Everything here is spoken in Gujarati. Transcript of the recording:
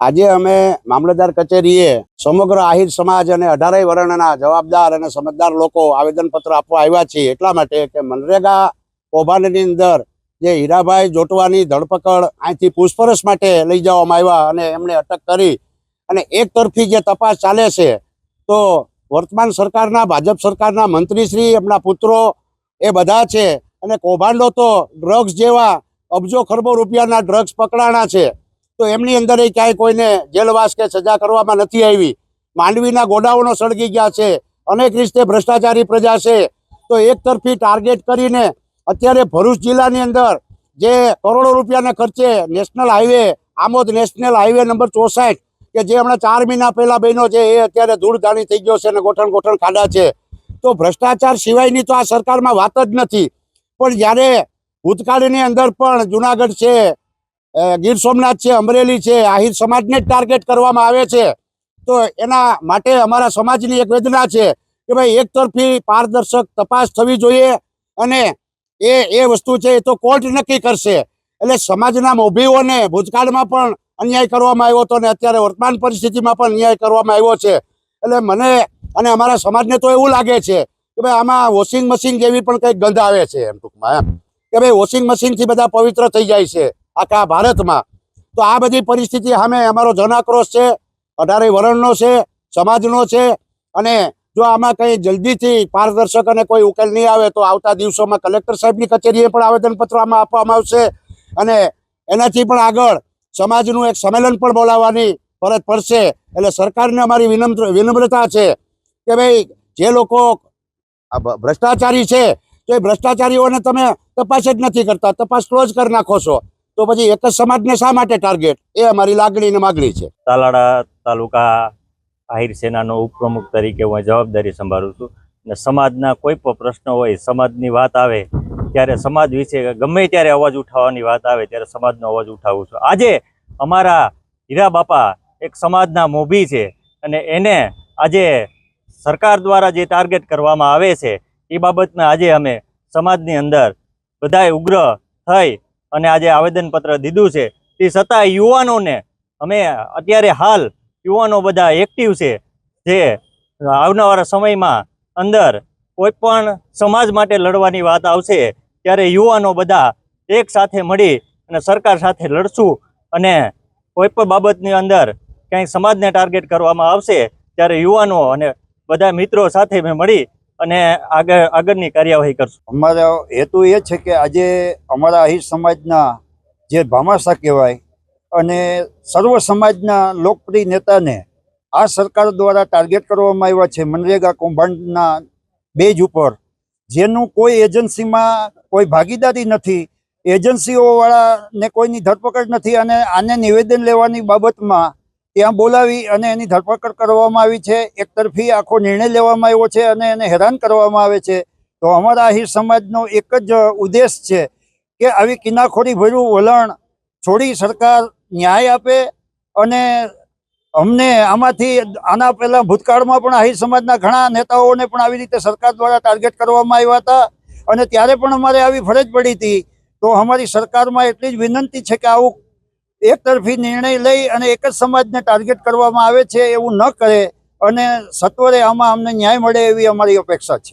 આજે અમે મામલતદાર કચેરીએ સમગ્ર આહિર સમાજ અને અઢારેય વર્ણના જવાબદાર અને સમજદાર લોકો આવેદનપત્ર આપવા આવ્યા છીએ. એટલા માટે કે મનરેગા કૌભાંડની અંદર જે હીરાભાઈ જોટવાની ધરપકડ અહીંથી પૂછપરછ માટે લઈ જવામાં આવ્યા અને એમને અટક કરી અને એક તરફી જે તપાસ ચાલે છે, તો વર્તમાન સરકારના, ભાજપ સરકારના મંત્રીશ્રી, એમના પુત્રો એ બધા છે. અને કૌભાંડો તો ડ્રગ્સ જેવા અબજો ખરબો રૂપિયાના ડ્રગ્સ પકડાણા છે. તો એમની અંદર એ ક્યાંય કોઈને જેલવાસ કે સજા કરવામાં નથી આવી. માંડવીના ગોડાઓનો સળગી ગયા છે. અનેક રીતે ભ્રષ્ટાચારી પ્રજા છે. તો એક તરફી ટાર્ગેટ કરીને અત્યારે ભરૂચ જિલ્લાની અંદર જે કરોડો રૂપિયાના ખર્ચે national highway, Amod national highway number ચોસાઠ, કે જે હમણાં ચાર મહિના પહેલા બન્યો છે, એ અત્યારે ધૂળધાણી થઈ ગયો છે અને ગોઠણ ગોઠણ ખાડા છે. તો ભ્રષ્ટાચાર સિવાયની તો આ સરકારમાં વાત જ નથી. પણ જ્યારે ભૂતકાળની અંદર પણ જુનાગઢ છે ગીર સોમનાથ છે, અમરેલી છે, આહિર સમાજને જ ટાર્ગેટ કરવામાં આવે છે. તો એના માટે અમારા સમાજની એક વેદના છે કે ભાઈ એક તરફી પારદર્શક તપાસ થવી જોઈએ અને એ એ વસ્તુ છે એ તો કોર્ટ નક્કી કરશે. એટલે સમાજના મોભીઓને ભૂતકાળમાં પણ અન્યાય કરવામાં આવ્યો હતો અને અત્યારે વર્તમાન પરિસ્થિતિમાં પણ અન્યાય કરવામાં આવ્યો છે. એટલે મને અને અમારા સમાજને તો એવું લાગે છે કે ભાઈ આમાં વોશિંગ મશીન જેવી પણ કંઈક ગંધ આવે છે એમ ટૂંકમાં એમ. કે ભાઈ વોશિંગ મશીનથી બધા પવિત્ર થઈ જાય છે. આખા ભારતમાં. તો આ બધી પરિસ્થિતિ સામે અમારો જનાક્રોશ છે, અઢારે વરણનો છે, સમાજનો છે, અને જો આમાં કંઈ જલ્દીથી પારદર્શક અને કોઈ ઉકેલ નહીં આવે, તો આવતા દિવસોમાં કલેક્ટર સાહેબની કચેરીએ પણ આવેદનપત્ર આમાં આપવામાં આવશે. અને એનાથી પણ આગળ સમાજનું એક સંમેલન પણ બોલાવવાની ફરજ પડશે. એટલે સરકારને અમારી વિનમ્ર, વિનમ્રતા છે કે ભાઈ, જે લોકો ભ્રષ્ટાચારી છે, તો એ ભ્રષ્ટાચારીઓને તમે તપાસ જ નથી કરતા. તપાસ ક્લોઝ કરી નાખો છો. તો પછી એક જ સમાજને શા માટે ટાર્ગેટ એ અમારી લાગણી ને માગણી છે. તાલાળા તાલુકા આહિર સેનાનો ઉપપ્રમુખ તરીકે હું જવાબદારી સંભાળું છું. અને સમાજના કોઈ પણ પ્રશ્ન હોય, સમાજની વાત આવે, ત્યારે સમાજ વિશે ગમે ત્યારે અવાજ ઉઠાવવાની વાત આવે, ત્યારે સમાજનો અવાજ ઉઠાવું છું. આજે અમારા હીરા બાપા એક સમાજના મોભી છે અને એને આજે સરકાર દ્વારા જે ટાર્ગેટ કરવામાં આવે છે, એ બાબતમાં આજે અમે સમાજની અંદર બધાએ ઉગ્ર થઈ અને આજે આવેદનપત્ર દીધું છે. તે છતાં યુવાનોને અમે અત્યારે હાલ યુવાનો બધા એક્ટિવ છે જે આવનારા સમયમાં અંદર કોઈ પણ સમાજ માટે લડવાની વાત આવશે ત્યારે યુવાનો બધા એક સાથે મળી અને સરકાર સાથે લડશું અને કોઈ પણ બાબતની અંદર ક્યાંય સમાજને ટાર્ગેટ કરવામાં આવશે ત્યારે યુવાનો અને બધા મિત્રો સાથે મેં મળી અને આગળ આગળની કાર્યવાહી કરશું. અમારો હેતુ એ છે કે આજે અમારા અહીર સમાજના જે ભામાસા કહેવાય અને સર્વ સમાજના લોકપ્રિય નેતાને આ સરકાર દ્વારા ટાર્ગેટ કરવામાં આવ્યા છે મનરેગા કૌભાંડના બેજ ઉપર, જેનું કોઈ એજન્સીમાં કોઈ ભાગીદારી નથી. એજન્સીઓવાળાને કોઈની ધરપકડ નથી અને આને નિવેદન લેવાની બાબતમાં ત્યાં બોલાવી અને એની ધરપકડ કરવામાં આવી છે. એકતરફી આખો નિર્ણય લેવામાં આવ્યો છે અને એને હેરાન કરવામાં આવે છે. તો અમારા આહિર સમાજનો એક જ ઉદ્દેશ છે કે આવી કિનાખોરી ભર્યું વલણ છોડી સરકાર ન્યાય આપે અને અમને આમાંથી આના પહેલાં ભૂતકાળમાં પણ આહિર સમાજના ઘણા નેતાઓને પણ આવી રીતે સરકાર દ્વારા ટાર્ગેટ કરવામાં આવ્યા હતા અને ત્યારે પણ અમારે આવી ફરજ પડી હતી. તો અમારી સરકારમાં એટલી જ વિનંતી છે કે આવું એક તરફી નિર્ણય લઈ અને એક જ સમાજને ટાર્ગેટ કરવામાં આવે છે એવું ન કરે અને સત્વરે આમાં અમને ન્યાય મળે એવી અમારી અપેક્ષા છે.